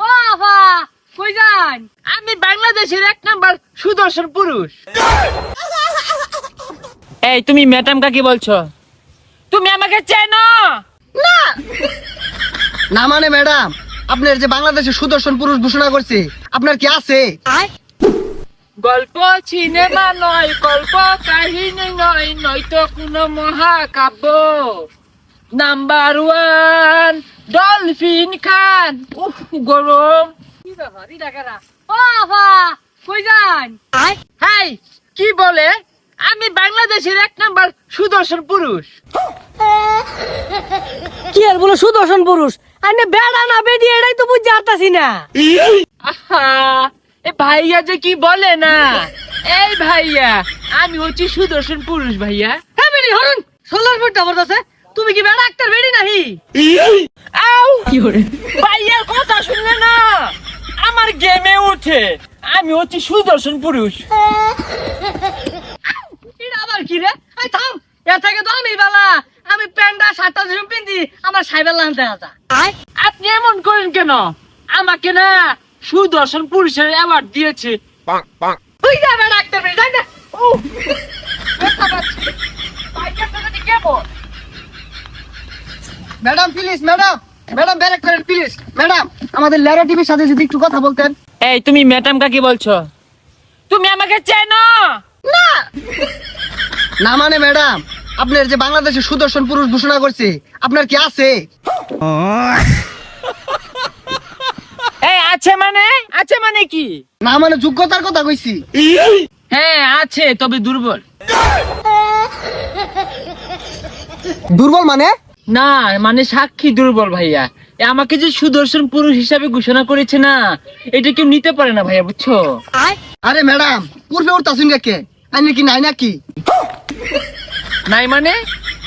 ও আফা কই যান আমি বাংলাদেশের এক নাম্বার সুদর্শন পুরুষ। এই তুমি ম্যাডাম কাকে বলছো? তুমি আমাকে চেনো? না। মানে ম্যাডাম আপনার যে বাংলাদেশের সুদর্শন পুরুষ ঘোষণা করছে আপনার কি আছে? গল্প সিনেমা নয় গল্প কাহিনী নয় নয়তো কোনো মহাকাব্য। নাম্বার ওয়ান ডলফিন খান উফ গরম। কি ব্যাপার ই ডাকারা ও কই যান? হাই কি বলে? আমি বাংলাদেশের এক নাম্বার সুদর্শন পুরুষ। কি আর বলো সুদর্শন পুরুষ? আনে বেড়া না বেডি এটাই তো বুঝতে পারতাছি না। আহা এ ভাইয়া যে কি বলে না? এই ভাইয়া আমি হচ্ছি সুদর্শন পুরুষ ভাইয়া। হ্যাঁ বেডি হরুন সোলার ফুট আছে তুমি কি বেড়া একটা বেডি নাহি? আউ! ভাইয়ার কথা শুনলে না? আমার গেমে উঠে আমি হচ্ছি সুদর্শন পুরুষ। এটা আবার কি রে? এই থাম! এর থেকে তো আমি বালা। আমি প্যান্ডা শার্টটা যেসব পিন্দি আমার সাইবেল লানতে আসা আপনি এমন করেন কেন? আমাকে না সুদর্শন পুরুষের অ্যাওয়ার্ড দিয়েছে। পাক তুই যা বেড়া একটা বেডি যাই না? ও ব্যথা পাচ্ছি ভাইয়ার সাথে কেমন ম্যাডাম প্লিজ ম্যাডাম। ম্যাডাম ব্যারেক করেন প্লিজ ম্যাডাম আমাদের লেরা টিভির সাথে যদি একটু কথা বলতেন। এই তুমি ম্যাডাম কাকে বলছো? তুমি আমাকে চেনো? না। মানে ম্যাডাম আপনার যে বাংলাদেশের সুদর্শন পুরুষ ঘোষণা করছে আপনার কি আছে? এই আছে মানে? আছে মানে কি? না মানে যোগ্যতার কথা কইছি। হ্যাঁ আছে তবে দুর্বল। দুর্বল মানে? না মানে সাক্ষী দুর্বল ভাইয়া। এ আমাকে যে সুদর্শন পুরুষ হিসাবে ঘোষণা করেছে না এটা কেউ নিতে পারে না ভাইয়া বুঝছ? আরে ম্যাডাম পূর্বে উঠতাছুন কে আইনে কি নাই নাকি? নাই মানে?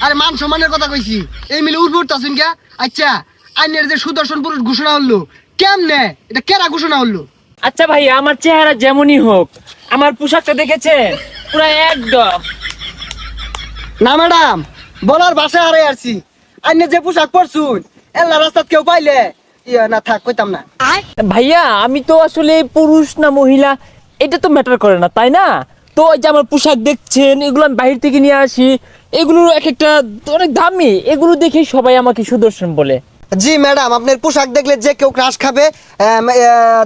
আরে মান সম্মানের কথা কইছি। এই মিলে উঠবে উঠতাছুন কে? আচ্ছা আইনের যে সুদর্শন পুরুষ ঘোষণা হলো কেমনে? এটা কেরা ঘোষণা হলো? আচ্ছা ভাইয়া আমার চেহারা যেমনই হোক আমার পোশাকটা দেখেছে পুরো একদম। না ম্যাডাম বলার ভাষা হারাই আসছি আইনে যে পোশাক পরছুন এল্লা রাস্তাত কেউ পাইলে, ইয়া না থাক, কইতাম না। ভাইয়া, আমি তো আসলে পুরুষ না মহিলা, এটা তো ম্যাটার করে না, তাই না? তো এই যে আমার পোশাক দেখছেন, এগুলো আমি বাহির থেকে নিয়ে আসি এগুলো এক একটা অনেক দামি, এগুলো দেখে সবাই আমাকে সুদর্শন বলে। জি ম্যাডাম আপনার পোশাক দেখলে যে কেউ ক্রাশ খাবে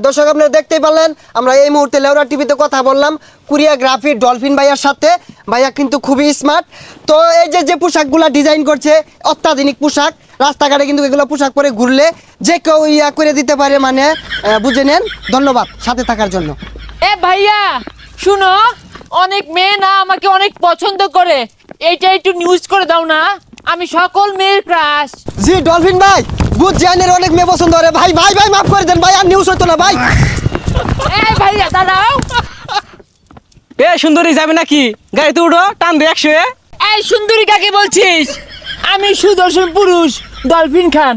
দর্শক আপনারা দেখতেই পারলেন, আমরা এই মুহূর্তে লেওরা টিভিতে কথা বললাম কোরিয়াগ্রাফি ডলফিন ভাইয়ার সাথে, ভাইয়া কিন্তু খুবই স্মার্ট তো এই যে যে পোশাকগুলো ডিজাইন করছে, অত্যাধুনিক পোশাক, রাস্তাঘাটে কিন্তু এগুলো পোশাক পরে ঘুরলে যে কেউ ইয়া করে দিতে পারে মানে বুঝে নেন। ধন্যবাদ সাথে থাকার জন্য। এ ভাইয়া, শুনো, অনেক মেয়ে না আমাকে অনেক পছন্দ করে। এইটা একটু নিউজ করে দাও না। আমি সকল মেয়ের ক্রাশ জি ডলফিন ভাই গুড জাইনের অনেক মেয়ে পছন্দ করে। ভাই ভাই ভাই মাফ করে দেন ভাই আর নিউজ হতো না ভাই। এ এটা দাঁড়াও। এ সুন্দরী যাবে নাকি? গাড়িতে উঠো টান দে একশো এ। এই সুন্দরী কাকে বলছিস? আমি সুদর্শন পুরুষ ডলফিন খান।